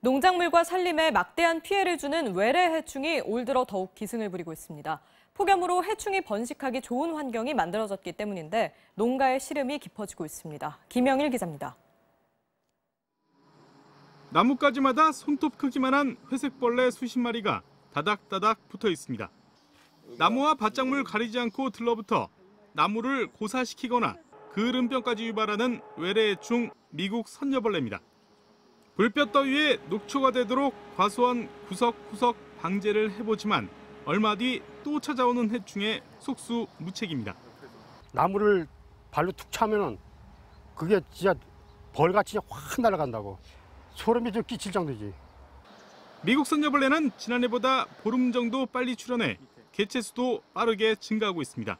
농작물과 산림에 막대한 피해를 주는 외래 해충이 올 들어 더욱 기승을 부리고 있습니다. 폭염으로 해충이 번식하기 좋은 환경이 만들어졌기 때문인데 농가의 시름이 깊어지고 있습니다. 김영일 기자입니다. 나뭇가지마다 손톱 크기만한 회색벌레 수십 마리가 다닥다닥 붙어 있습니다. 나무와 밭작물 가리지 않고 들러붙어 나무를 고사시키거나 그을음병까지 유발하는 외래해충 미국 선녀벌레입니다. 불볕 더위에 녹초가 되도록 과소한 구석구석 방제를 해보지만 얼마 뒤 또 찾아오는 해충에 속수무책입니다. 나무를 발로 툭 차면은 그게 진짜 벌같이 확 날아간다고 소름이 좀 끼칠 정도지. 미국 선녀벌레는 지난해보다 보름 정도 빨리 출현해 개체 수도 빠르게 증가하고 있습니다.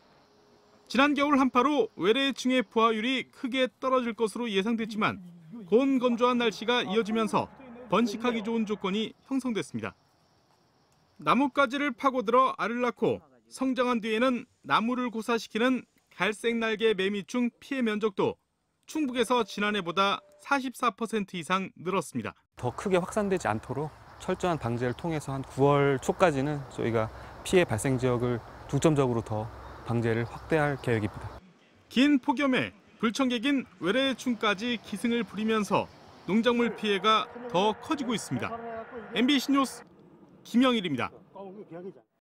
지난 겨울 한파로 외래해충의 부화율이 크게 떨어질 것으로 예상됐지만 고온 건조한 날씨가 이어지면서 번식하기 좋은 조건이 형성됐습니다. 나뭇가지를 파고들어 알을 낳고 성장한 뒤에는 나무를 고사시키는 갈색 날개 매미충 피해 면적도 충북에서 지난해보다 44% 이상 늘었습니다. 더 크게 확산되지 않도록 철저한 방제를 통해서 한 9월 초까지는 저희가 피해 발생 지역을 중점적으로 더 방제를 확대할 계획입니다. 긴 폭염에 불청객인 외래충까지 기승을 부리면서 농작물 피해가 더 커지고 있습니다. MBC 뉴스 김영일입니다.